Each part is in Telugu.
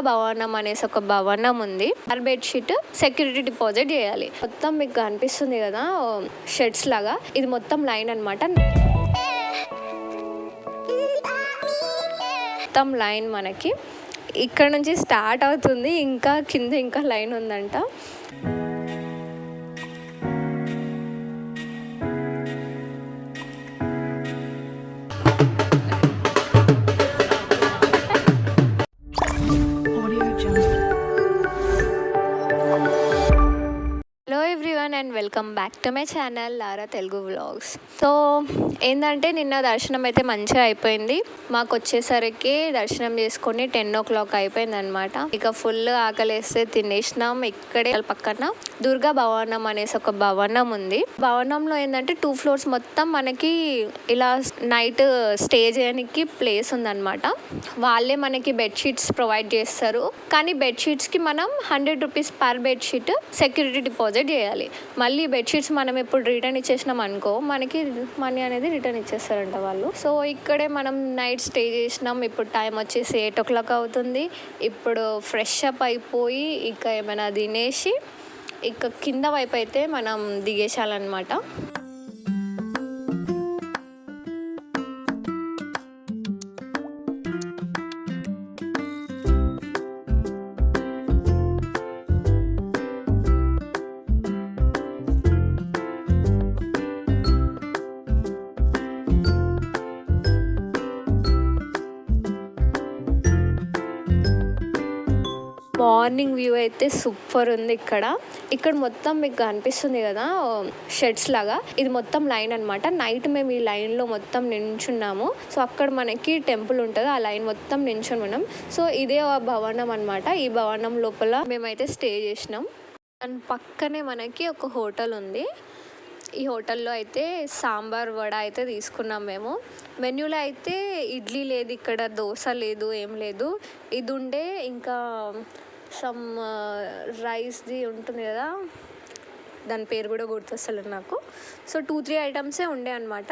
భవనం అనేసి ఒక భవనం ఉంది. ఆర్ బెడ్షీట్ సెక్యూరిటీ డిపాజిట్ చేయాలి. మొత్తం మీకు కనిపిస్తుంది కదా షెడ్స్ లాగా. ఇది మొత్తం లైన్ అన్నమాట. మొత్తం లైన్ మనకి. ఇక్కడ నుంచి స్టార్ట్ అవుతుంది ఇంకా కింద ఇంకా లైన్ ఉందంట. Welcome back to my channel Lara Telugu vlogs. So ఏంటంటే నిన్న దర్శనం అయితే మంచిగా అయిపోయింది. మాకు వచ్చేసరికి దర్శనం చేసుకొని టెన్ ఓ క్లాక్ అయిపోయింది అనమాట ఇక ఫుల్ ఆకలేస్తే తినేసినాం. ఇక్కడే పక్కన దుర్గా భవనం అనేసి ఒక భవనం ఉంది. భవనంలో ఏంటంటే టూ ఫ్లోర్స్ మొత్తం మనకి ఇలా నైట్ స్టే చేయడానికి ప్లేస్ ఉందన్నమాట. వాళ్ళే మనకి బెడ్షీట్స్ ప్రొవైడ్ చేస్తారు. కానీ బెడ్షీట్స్కి మనం hundred rupees per bedsheet security deposit చేయాలి. మళ్ళీ బెడ్షీట్స్ మనం ఇప్పుడు రిటర్న్ ఇచ్చేసినాం అనుకో మనకి మనీ అనేది రిటర్న్ ఇచ్చేస్తారంట వాళ్ళు. సో ఇక్కడే మనం నైట్ స్టే చేసినాం. ఇప్పుడు టైం వచ్చేసి ఎయిట్ ఓ క్లాక్ అవుతుంది. ఇప్పుడు ఫ్రెష్ అప్ అయిపోయి ఇక ఏమైనా తినేసి ఇక కింద వైపు అయితే మనం దిగేసాలన్నమాట మార్నింగ్ వ్యూ అయితే సూపర్ ఉంది ఇక్కడ. ఇక్కడ మొత్తం మీకు కనిపిస్తుంది కదా షెడ్స్ లాగా. ఇది మొత్తం లైన్ అన్నమాట. నైట్ మేము ఈ లైన్లో మొత్తం నించున్నాము. సో అక్కడ మనకి టెంపుల్ ఉంటుంది. ఆ లైన్ మొత్తం నించుని ఉన్నాం సో ఇదే ఆ భవనం అన్నమాట. ఈ భవనం లోపల మేమైతే స్టే చేసినాం. దాని పక్కనే మనకి ఒక హోటల్ ఉంది. ఈ హోటల్లో అయితే సాంబార్ వడ అయితే తీసుకున్నాం మేము. మెన్యూలో అయితే ఇడ్లీ లేదు ఇక్కడ దోశ లేదు ఏం లేదు. ఇది ఉండే ఇంకా సమ్ రైస్ది uh, ఉంటుంది కదా దాని పేరు కూడా గుర్తొస్తలేదు నాకు. సో టూ త్రీ ఐటమ్సే ఉండే అనమాట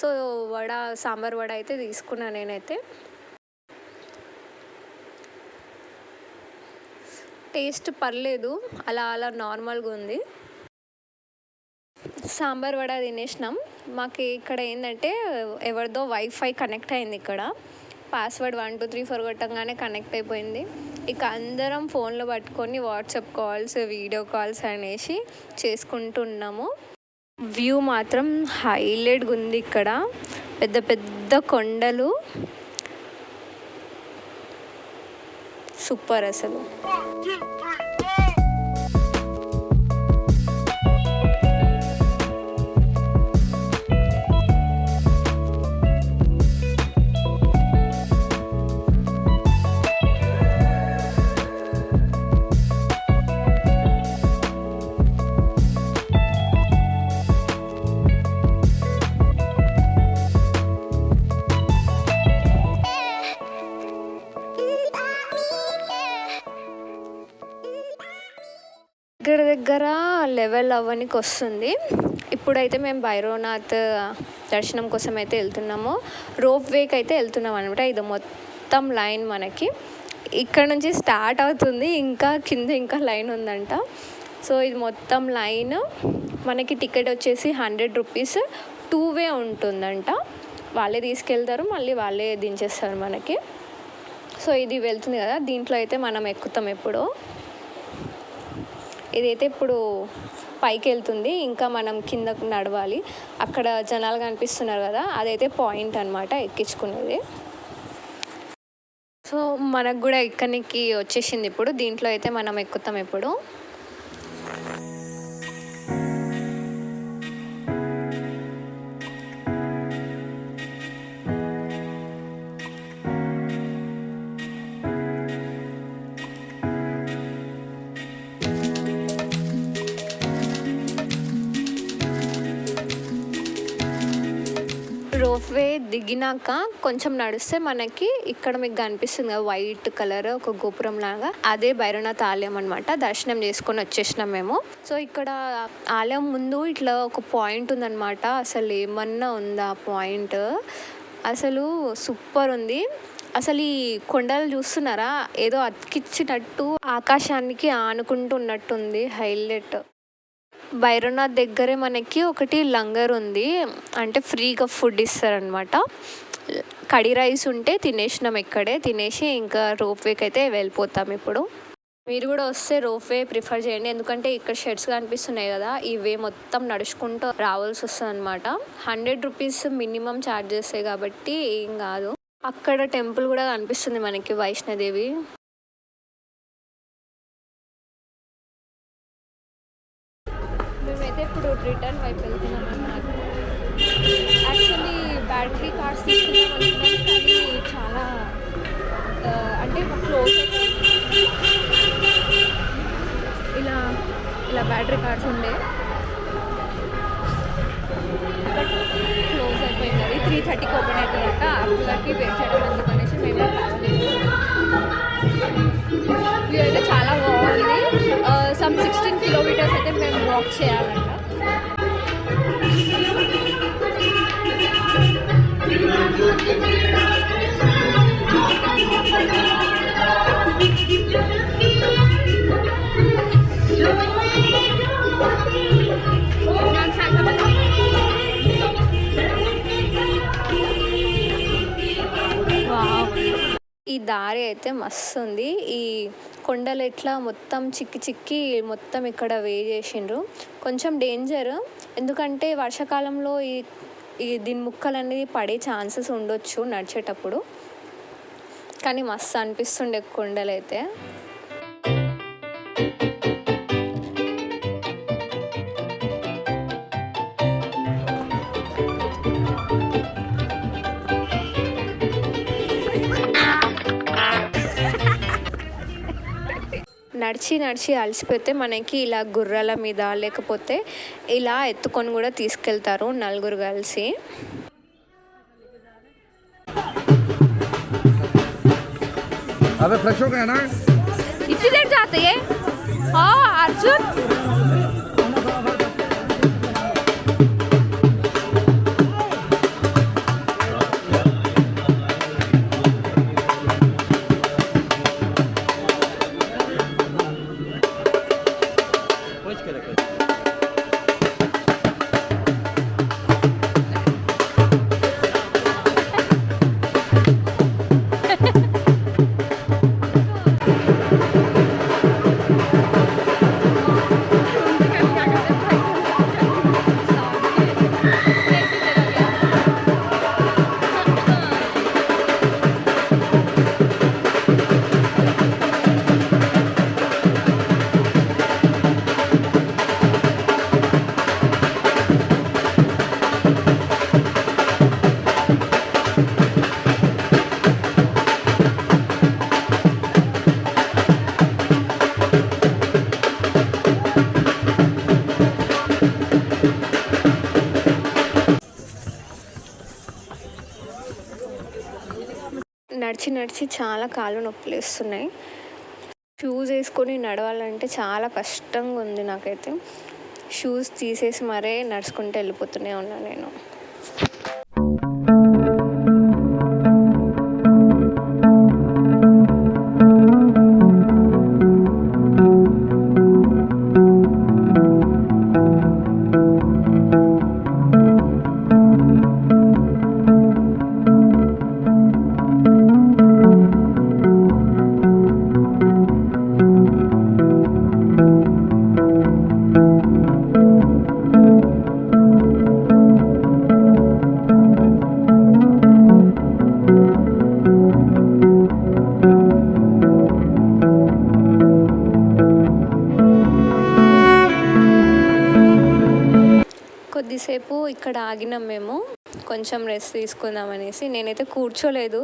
సో వడ సాంబార్ వడ అయితే తీసుకున్నాను నేనైతే. టేస్ట్ పర్లేదు అలా అలా నార్మల్గా ఉంది. సాంబార్ వడ తినేసినాం. మాకు ఇక్కడ ఏంటంటే ఎవరిదో వైఫై కనెక్ట్ అయింది ఇక్కడ. Password one two three four కొట్టంగానే connect అయిపోయింది. ఇక అందరం ఫోన్లో పట్టుకొని వాట్సాప్ కాల్స్ వీడియో కాల్స్ అనేసి చేసుకుంటున్నాము. వ్యూ మాత్రం హైలైట్గా ఉంది ఇక్కడ. పెద్ద పెద్ద కొండలు. సూపర్ అసలు. దగ్గర లెవెల్ అవ్వనికి వస్తుంది. ఇప్పుడైతే మేము భైరవనాథ్ దర్శనం కోసం అయితే వెళ్తున్నాము. రోప్ వేకి అయితే వెళ్తున్నాం అనమాట ఇది మొత్తం లైన్ మనకి. ఇక్కడ నుంచి స్టార్ట్ అవుతుంది. ఇంకా కింద ఇంకా లైన్ ఉందంట. సో ఇది మొత్తం లైన్. మనకి టికెట్ వచ్చేసి హండ్రెడ్ రూపీస్. టూ వే ఉంటుందంట. వాళ్ళే తీసుకెళ్తారు. మళ్ళీ వాళ్ళే దించేస్తారు మనకి. సో ఇది వెళ్తుంది కదా. దీంట్లో అయితే మనం ఎక్కుతాం ఎప్పుడో. ఇదైతే ఇప్పుడు పైకి వెళ్తుంది ఇంకా మనం కిందకు నడవాలి. అక్కడ జనాలు కనిపిస్తున్నారు కదా అదైతే పాయింట్ అనమాట ఎక్కించుకునేది. సో మనకు కూడా ఇక్కడికి వచ్చేసింది ఇప్పుడు దీంట్లో అయితే మనం ఎక్కుతాం ఇప్పుడు. దిగినాక కొంచెం నడిస్తే మనకి ఇక్కడ మీకు కనిపిస్తుంది కదా వైట్ కలర్ ఒక గోపురం లాగా. అదే భైరవనాథ్ ఆలయం అనమాట దర్శనం చేసుకొని వచ్చేసినాం మేము. సో ఇక్కడ ఆలయం ముందు ఇట్లా ఒక పాయింట్ ఉందన్నమాట. అసలు ఏమన్నా ఉందా పాయింట్? అసలు సూపర్ ఉంది. అసలు ఈ కొండలు చూస్తున్నారా? ఏదో అతికిచ్చినట్టు ఆకాశానికి ఆనుకుంటున్నట్టుంది హైలైట్. భైరవనాథ్ దగ్గరే మనకి ఒకటి లంగర్ ఉంది. అంటే ఫ్రీగా ఫుడ్ ఇస్తారనమాట కడి రైస్ ఉంటే తినేసినాం ఇక్కడే. తినేసి ఇంకా రోప్వేకి అయితే వెళ్ళిపోతాం ఇప్పుడు. మీరు కూడా వస్తే రోప్వే ప్రిఫర్ చేయండి. ఎందుకంటే ఇక్కడ షెడ్స్ కనిపిస్తున్నాయి కదా ఇవే మొత్తం నడుచుకుంటూ రావాల్సి వస్తుంది అనమాట హండ్రెడ్ రూపీస్ మినిమం ఛార్జ్ చేస్తాయి కాబట్టి ఏం కాదు. అక్కడ టెంపుల్ కూడా కనిపిస్తుంది మనకి వైష్ణోదేవి. రిటర్న్ వైపు వెళ్తున్నాం అన్నమాట యాక్చువల్లీ బ్యాటరీ కార్స్ తీసుకున్నాం అనుకున్నాం కానీ చాలా అంటే క్లోజ్ ఇలా ఇలా బ్యాటరీ కార్డ్స్ ఉండే. బట్ క్లోజ్ అయిపోయింది. అది త్రీ థర్టీకి ఓపెన్ అయిపోయినట్ట. అప్పటికి వెయిట్ చేయడం అందుకనేసి మేము వ్యూ అయితే చాలా బాగుంది. సమ్ సిక్స్టీన్ కిలోమీటర్స్ అయితే మేము వాక్ చేయాలంట దారి అయితే మస్తు ఉంది ఈ కొండలు ఎట్లా మొత్తం చిక్కి చిక్కి మొత్తం ఇక్కడ వే చేసిండ్రు కొంచెం డేంజర్ ఎందుకంటే వర్షాకాలంలో ఈ ఈ దీని ముక్కలు అనేది పడే ఛాన్సెస్ ఉండొచ్చు నడిచేటప్పుడు. కానీ మస్తు అనిపిస్తుండే కొండలైతే. నడిచి నడిచి అలసిపోతే మనకి ఇలా గుర్రాల మీద లేకపోతే ఇలా ఎత్తుకొని కూడా తీసుకెళ్తారు నలుగురు కలిసి अबे फ्लश हो गया ना इतनी देर जाते हैं हाँ अर्जुन నడిచి నడిచి చాలా కాళ్ళు నొప్పులు వేస్తున్నాయి. షూస్ వేసుకొని నడవాలంటే చాలా కష్టంగా ఉంది నాకైతే. షూస్ తీసేసి మరే నడుచుకుంటూ వెళ్ళిపోతూనే ఉన్నా నేను. ఇక్కడ ఆగినాం మేము. కొంచెం రెస్ట్ తీసుకుందాం అనేసి. నేనైతే కూర్చోలేదు.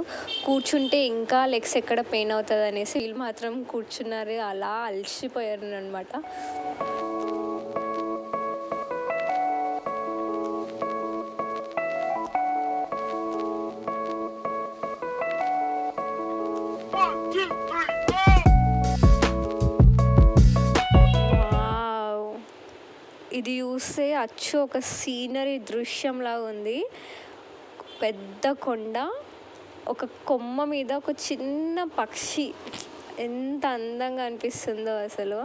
కూర్చుంటే ఇంకా లెగ్స్ ఎక్కడ పెయిన్ అవుతుంది అనేసి వీళ్ళు మాత్రం కూర్చున్నారు. అలా అలసిపోయారు అనమాట ఇది చూస్తే అచ్చు ఒక సీనరీ దృశ్యంలా ఉంది. పెద్ద కొండ ఒక కొమ్మ మీద ఒక చిన్న పక్షి. ఎంత అందంగా అనిపిస్తుందో అసలు.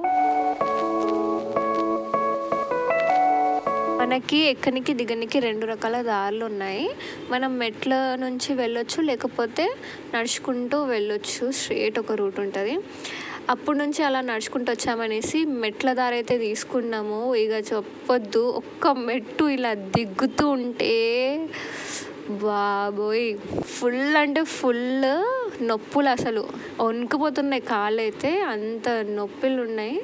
మనకి ఎక్కనికి దిగనికి రెండు రకాల దారులు ఉన్నాయి. మనం మెట్ల నుంచి వెళ్ళొచ్చు లేకపోతే నడుచుకుంటూ వెళ్ళొచ్చు. స్ట్రేట్ ఒక రూట్ ఉంటుంది. అప్పటి నుంచి అలా నడుచుకుంటూ వచ్చామనేసి మెట్ల దారి అయితే తీసుకున్నాము. ఇక చెప్పొద్దు ఒక్క మెట్టు ఇలా దిగుతూ ఉంటే బాబోయ్. ఫుల్ అంటే ఫుల్ నొప్పులు అసలు. వణుకుపోతున్నాయి కాళ్ళు అయితే అంత నొప్పులు ఉన్నాయి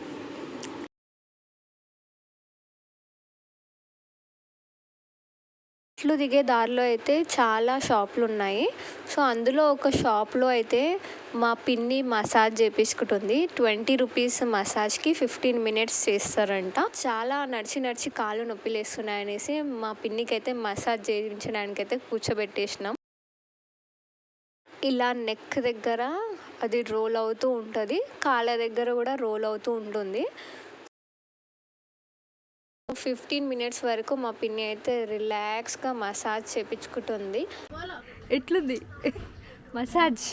మెట్లు దిగే దారిలో అయితే చాలా షాపులు ఉన్నాయి. సో అందులో ఒక షాప్లో అయితే మా పిన్ని మసాజ్ చేపించుకుంటుంది. ట్వంటీ రూపీస్ మసాజ్కి ఫిఫ్టీన్ మినిట్స్ చేస్తారంట. చాలా నడిచి నడిచి కాళ్ళు నొప్పి లేస్తున్నాయనేసి మా పిన్నికి అయితే మసాజ్ చేయించడానికి అయితే కూర్చోబెట్టేసినాం. ఇలా నెక్ దగ్గర అది రోల్ అవుతూ ఉంటుంది. కాళ్ళ దగ్గర కూడా రోల్ అవుతూ ఉంటుంది. ఫిఫ్టీన్ మినిట్స్ వరకు మా పిన్ని అయితే రిలాక్స్గా మసాజ్ చేపించుకుంటుంది. ఎట్లుంది? మసాజ్.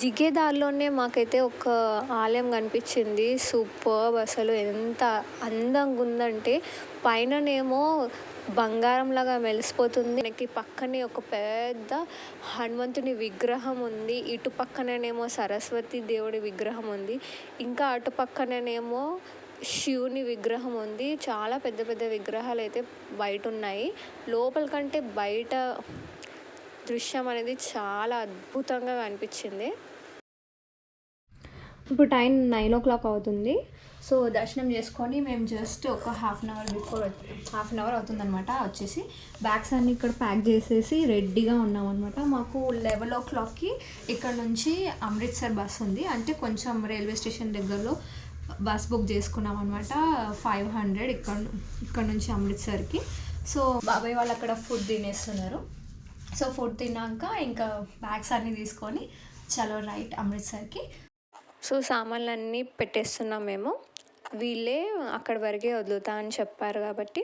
దిగే దారిలోనే మాకైతే ఒక ఆలయం కనిపించింది. సూపర్ అసలు ఎంత అందంగా ఉందంటే పైననేమో బంగారంలాగా మెరిసిపోతుంది మనకి పక్కనే ఒక పెద్ద హనుమంతుని విగ్రహం ఉంది. ఇటు పక్కననేమో సరస్వతి దేవుడి విగ్రహం ఉంది. ఇంకా అటు పక్కననేమో శివుని విగ్రహం ఉంది. చాలా పెద్ద పెద్ద విగ్రహాలు అయితే బయట ఉన్నాయి లోపల కంటే బయట దృశ్యం అనేది చాలా అద్భుతంగా కనిపించింది. ఇప్పుడు టైం నైన్ ఓ క్లాక్ అవుతుంది. సో దర్శనం చేసుకొని మేము జస్ట్ ఒక half an hour before half an hour అవుతుందన్నమాట. వచ్చేసి బ్యాగ్స్ అన్ని ఇక్కడ ప్యాక్ చేసేసి రెడీగా ఉన్నామన్నమాట మాకు లెవెన్ ఓ క్లాక్కి ఇక్కడ నుంచి అమృత్సర్ బస్ ఉంది. అంటే కొంచెం రైల్వే స్టేషన్ దగ్గరలో బస్ బుక్ చేసుకున్నాం అనమాట ఫైవ్ హండ్రెడ్ ఇక్కడ ఇక్కడ నుంచి అమృత్సర్కి. సో బాబాయ్ వాళ్ళు అక్కడ ఫుడ్ తినేస్తున్నారు. సో ఫుడ్ తిన్నాక ఇంకా బ్యాగ్స్ అన్నీ తీసుకొని చలో రైట్ అమృత్సర్కి. సో సామాన్లు అన్నీ పెట్టేస్తున్నాం మేము. వీళ్ళే అక్కడి వరకే వదులుతా అని చెప్పారు కాబట్టి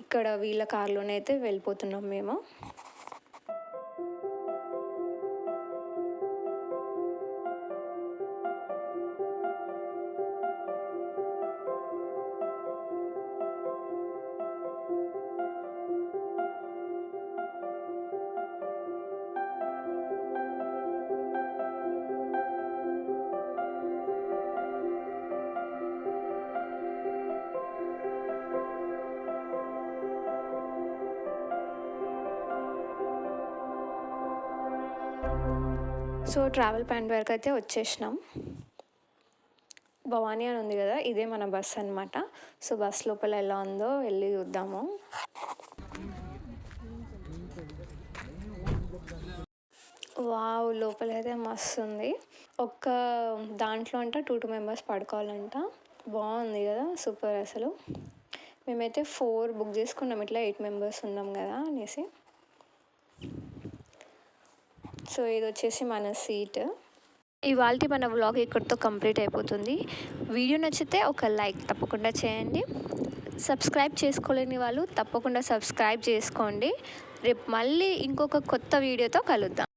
ఇక్కడ వీళ్ళ కార్లోనే అయితే వెళ్ళిపోతున్నాం మేము. సో ట్రావెల్ పాయింట్ వరకు అయితే వచ్చేసినాం. భవానీ అని ఉంది కదా ఇదే మన బస్ అనమాట సో బస్ లోపల ఎలా ఉందో వెళ్ళి చూద్దాము. వావ్ లోపల అయితే మస్తు ఉంది. ఒక్క దాంట్లో అంట టూ టూ మెంబర్స్ పడుకోవాలంట. బాగుంది కదా సూపర్ అసలు. మేమైతే ఫోర్ బుక్ చేసుకున్నాం ఇట్లా ఎయిట్ మెంబర్స్ ఉన్నాం కదా అనేసి. సో ఇది వచ్చేసి మన సీట్. ఇవాళ మన వ్లాగ్ ఇక్కడితో కంప్లీట్ అయిపోతుంది. వీడియో నచ్చితే ఒక లైక్ తప్పకుండా చేయండి. సబ్స్క్రైబ్ చేసుకోలేని వాళ్ళు తప్పకుండా సబ్స్క్రైబ్ చేసుకోండి. రేపు మళ్ళీ ఇంకొక కొత్త వీడియోతో కలుద్దాం.